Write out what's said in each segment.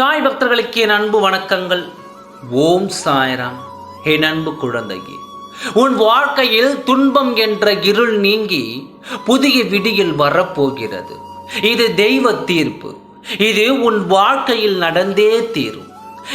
சாய் பக்தர்களுக்கு என் அன்பு வணக்கங்கள். ஓம் சாய்ராம். என் அன்பு குழந்தையே உன் வாழ்க்கையில் துன்பம் என்ற இருள் நீங்கி புதிய விடியில் வரப்போகிறது. இது தெய்வ தீர்ப்பு. இது உன் வாழ்க்கையில் நடந்தே தீரும்.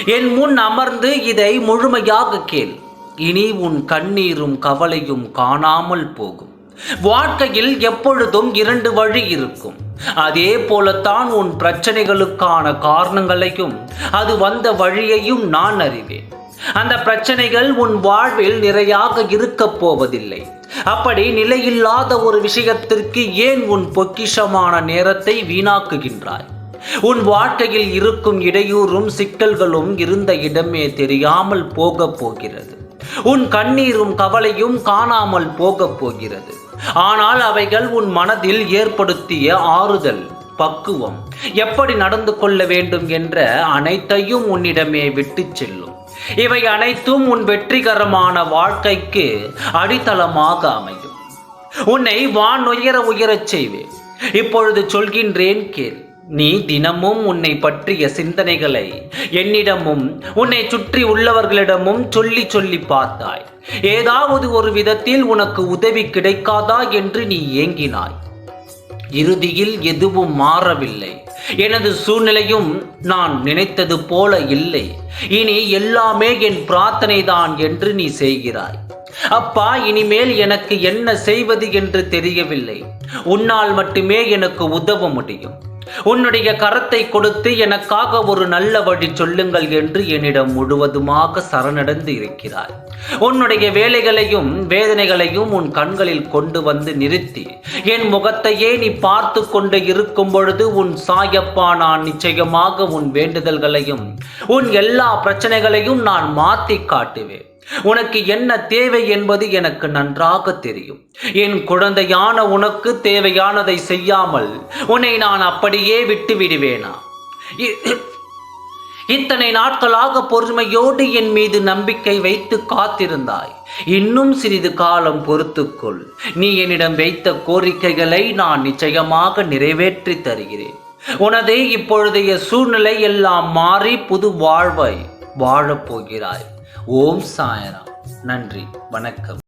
என் முன் அமர்ந்து இதை முழுமையாக கேள். இனி உன் கண்ணீரும் கவலையும் காணாமல் போகும். வாழ்க்கையில் எப்பொழுதும் இரண்டு வழி இருக்கும். அதே போலத்தான் உன் பிரச்சனைகளுக்கான காரணங்களையும் அது வந்த வழியையும் நான் அறிவேன். அந்த பிரச்சனைகள் உன் வாழ்வில் நிறையாக இருக்கப் போவதில்லை. அப்படி நிலையில்லாத ஒரு விஷயத்திற்கு ஏன் உன் பொக்கிஷமான நேரத்தை வீணாக்குகின்றாய்? உன் வாழ்க்கையில் இருக்கும் இடையூறும் சிக்கல்களும் இருந்த இடமே தெரியாமல் போகப் போகிறது. உன் கண்ணீரும் கவலையும் காணாமல் போகப் போகிறது. ஆனால் அவைகள் உன் மனதில் ஏற்படுத்திய ஆறுதல் பக்குவம். எப்படி நடந்து கொள்ள வேண்டும் என்ற அனைத்தையும் உன்னிடமே விட்டுச் செல்லும். இவை அனைத்தும் உன் வெற்றிகரமான வாழ்க்கைக்கு அடித்தளமாக அமையும். உன்னை வான் உயர உயரச் செய்வேன். இப்பொழுது சொல்கின்றேன் கேள். நீ தினமும் உன்னை பற்றிய சிந்தனைகளை என்னிடமும் உன்னை சுற்றி உள்ளவர்களிடமும் சொல்லி சொல்லி பார்த்தாய். ஏதாவது ஒரு விதத்தில் உனக்கு உதவி கிடைக்காதா என்று நீ ஏங்கினாய். இறுதியில் எதுவும் மாறவில்லை. எனது சூழ்நிலையும் நான் நினைத்தது போல இல்லை. இனி எல்லாமே என் பிரார்த்தனை தான் என்று நீ செய்கிறாய். அப்பா இனிமேல் எனக்கு என்ன செய்வது என்று தெரியவில்லை. உன்னால் மட்டுமே எனக்கு உதவ முடியும். உன்னுடைய கரத்தை கொடுத்து எனக்காக ஒரு நல்ல வழி சொல்லுங்கள் என்று என்னிடம் முழுவதுமாக சரணடைந்து இருக்கிறாய். உன்னுடைய வேலைகளையும் வேதனைகளையும் உன் கண்களில் கொண்டு வந்து நிறுத்தி என் முகத்தையே நீ பார்த்து கொண்டு இருக்கும் பொழுது உன் சாயப்பா நான் நிச்சயமாக உன் வேண்டுதல்களையும் உன் எல்லா பிரச்சனைகளையும் நான் மாற்றி காட்டுவேன். உனக்கு என்ன தேவை என்பது எனக்கு நன்றாக தெரியும். என் குழந்தையான உனக்கு தேவையானதை செய்யாமல் உன்னை நான் அப்படியே விட்டு விடுவேனா இ- இத்தனை நாட்களாக பொறுமையோடு என் மீது நம்பிக்கை வைத்து காத்திருந்தாய். இன்னும் சிறிது காலம் பொறுத்துக்கொள். நீ என்னிடம் வைத்த கோரிக்கைகளை நான் நிச்சயமாக நிறைவேற்றி தருகிறேன். உனது இப்பொழுதைய சூழ்நிலை எல்லாம் மாறி புது வாழ்வை வாழப்போகிறாய் ஓம் சாயராம். நன்றி வணக்கம்.